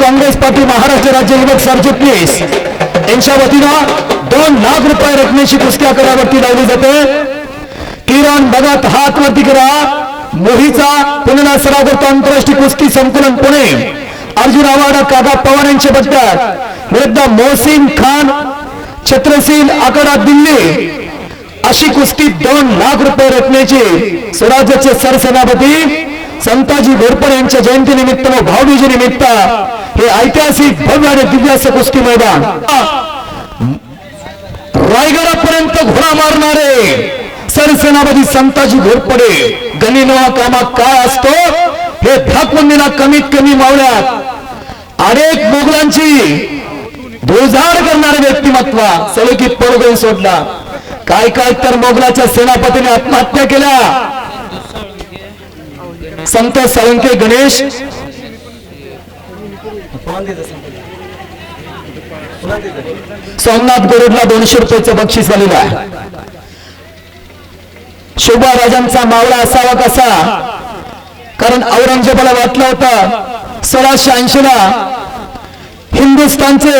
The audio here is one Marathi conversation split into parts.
काँग्रेस पार्टी महाराष्ट्र राज्य युवक सरचिटणीस. यांच्या वतीनं दोन लाख रुपये रकमेची कुस्ती आकड्यावरती लावली जाते. किरण भगत हात वरती करा. मोहीचा पुन्हा सराव करतो आंतरराष्ट्रीय कुस्ती संकुलन पुणे. अर्जुन आव्हाड काका पवार यांचे बद्दल विरुद्ध मोहसिन खान छत्रसील आकडा दिल्ली. अशी कुस्ती दोन लाख रुपये रकमेची स्वराज्याचे सरसेनापती संताजी घोरपड यांच्या जयंती निमित्त व भाऊबीजी निमित्त हे ऐतिहासिक भव्य आणि दिव्य असं कुस्ती मैदान. रायगडापर्यंत घोडा मारणारे सरसेनापती संताजी घोरपडे गणिनवा कामा काय असतो? हे धाकवंदीला कमीत कमी मावल्यात अनेक मोगलांची धुळझाड करणारे व्यक्तिमत्व सलकी पडगोल सोडला. काय काय तर मोगलाच्या सेनापतीने आत्महत्या केल्या. संत साळुंके गणेश सोमनाथ गोरेडला दोनशे रुपयाचं बक्षीस झालेलं आहे. शोभा राजांचा मावळा असावा कसा? कारण औरंगजेबाला वाटलं होतं सोळाशे ऐंशी ला हिंदुस्थानचे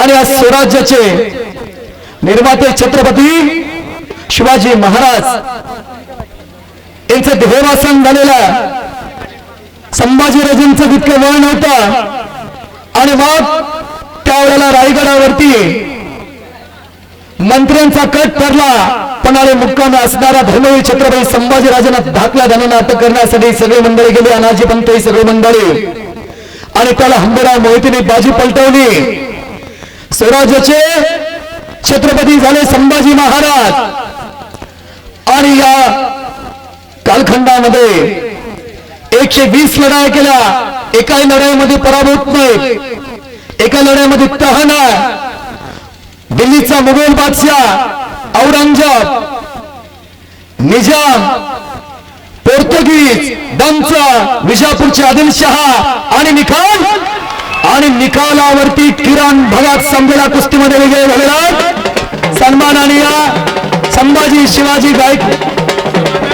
आणि या स्वराज्याचे निर्माते छत्रपती शिवाजी महाराज यांचं देहवासन झालेलं संभाजीराजेंचं तितकं वय नव्हतं आणि मग त्यावेळेला रायगडावरती मंत्र्यांचा कट ठरला. पण अरे मुक्काम असणारा धर्मवीर छत्रपती संभाजीराजांना धाकल्या धनांना अटक करण्यासाठी सगळे मंडळी गेली अनाजी पंत ही सगळी मंडळी. आणि त्याला हंबीराव मोहितीने बाजी पलटवली. स्वराज्याचे छत्रपती झाले संभाजी महाराज. आणि या कालखंडामध्ये एकशे वीस लढाया केल्या एका लढाईमध्ये पराभूत नाही. एका लढाईमध्ये तहाना दिल्लीचा मुघल बादशाह औरंगजेब निजाम पोर्तुगीज दमचा विजापूरचे आदिलशहा आणि निकाल आणि निकालावरती किरण भगत संभेला कुस्तीमध्ये विजय झालेला सन्माननीय संभाजी शिवाजी गायक